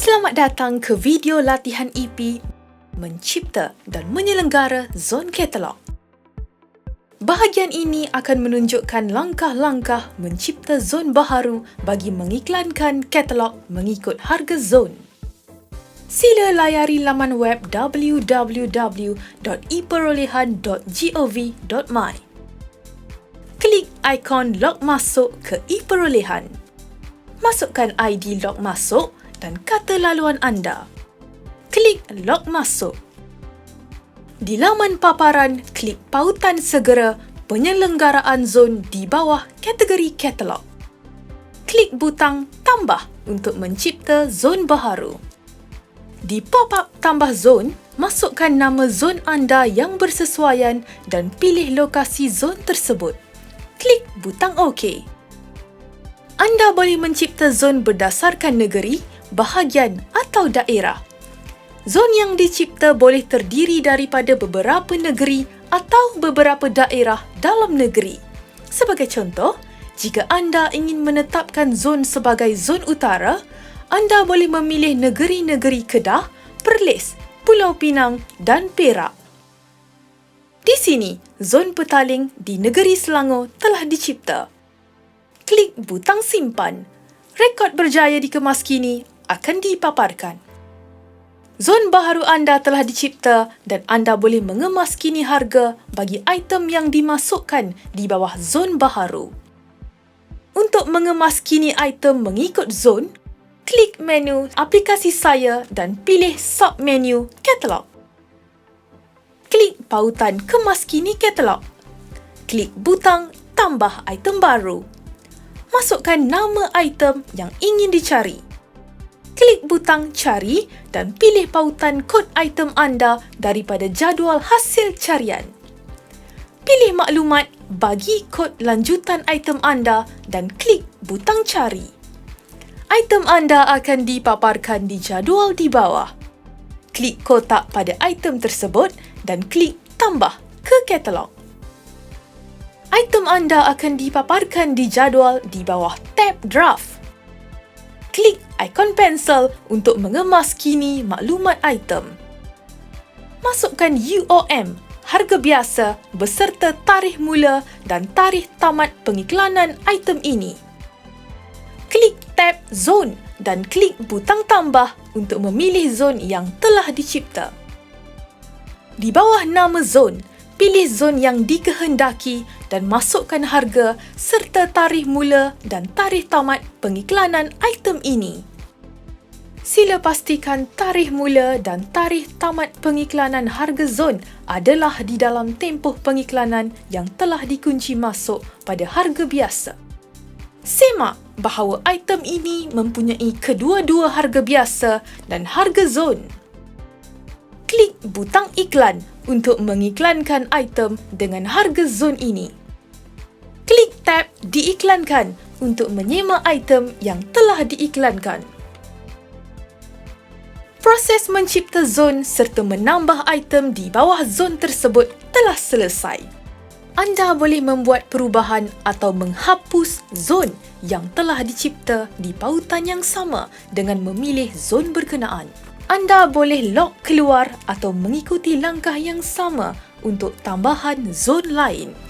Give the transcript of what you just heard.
Selamat datang ke video latihan EP mencipta dan menyelenggara zon katalog. Bahagian ini akan menunjukkan langkah-langkah mencipta zon baharu bagi mengiklankan katalog mengikut harga zon. Sila layari laman web www.eperolehan.gov.my. Klik ikon log masuk ke e-perolehan. Masukkan ID log masuk dan kata laluan anda. Klik log masuk. Di laman paparan, klik pautan segera penyelenggaraan zon di bawah kategori katalog. Klik butang tambah untuk mencipta zon baharu. Di pop-up tambah zon, masukkan nama zon anda yang bersesuaian dan pilih lokasi zon tersebut. Klik butang OK. Anda boleh mencipta zon berdasarkan negeri bahagian atau daerah. Zon yang dicipta boleh terdiri daripada beberapa negeri atau beberapa daerah dalam negeri. Sebagai contoh, jika anda ingin menetapkan zon sebagai zon utara, anda boleh memilih negeri-negeri Kedah, Perlis, Pulau Pinang dan Perak. Di sini, zon petaling di negeri Selangor telah dicipta. Klik butang simpan. Rekod berjaya dikemas kini akan dipaparkan. Zon baharu anda telah dicipta dan anda boleh mengemas kini harga bagi item yang dimasukkan di bawah zon baharu. Untuk mengemas kini item mengikut zon, klik menu aplikasi saya dan pilih sub-menu katalog. Klik pautan kemas kini katalog. Klik butang tambah item baru. Masukkan nama item yang ingin dicari klik butang cari dan pilih pautan kod item anda daripada jadual hasil carian. Pilih maklumat bagi kod lanjutan item anda dan klik butang cari. Item anda akan dipaparkan di jadual di bawah. Klik kotak pada item tersebut dan klik tambah ke katalog. Item anda akan dipaparkan di jadual di bawah tab draft klik ikon pensel untuk mengemas kini maklumat item. Masukkan UOM, harga biasa beserta tarikh mula dan tarikh tamat pengiklanan item ini. Klik tab Zone dan klik butang tambah untuk memilih zon yang telah dicipta. Di bawah nama zon, pilih zon yang dikehendaki dan masukkan harga serta tarikh mula dan tarikh tamat pengiklanan item ini. Sila pastikan tarikh mula dan tarikh tamat pengiklanan harga zon adalah di dalam tempoh pengiklanan yang telah dikunci masuk pada harga biasa. Semak bahawa item ini mempunyai kedua-dua harga biasa dan harga zon. Klik butang iklan untuk mengiklankan item dengan harga zon ini. Diiklankan untuk menyemak item yang telah diiklankan. Proses mencipta zon serta menambah item di bawah zon tersebut telah selesai. Anda boleh membuat perubahan atau menghapus zon yang telah dicipta di pautan yang sama dengan memilih zon berkenaan anda boleh log keluar atau mengikuti langkah yang sama untuk tambahan zon lain.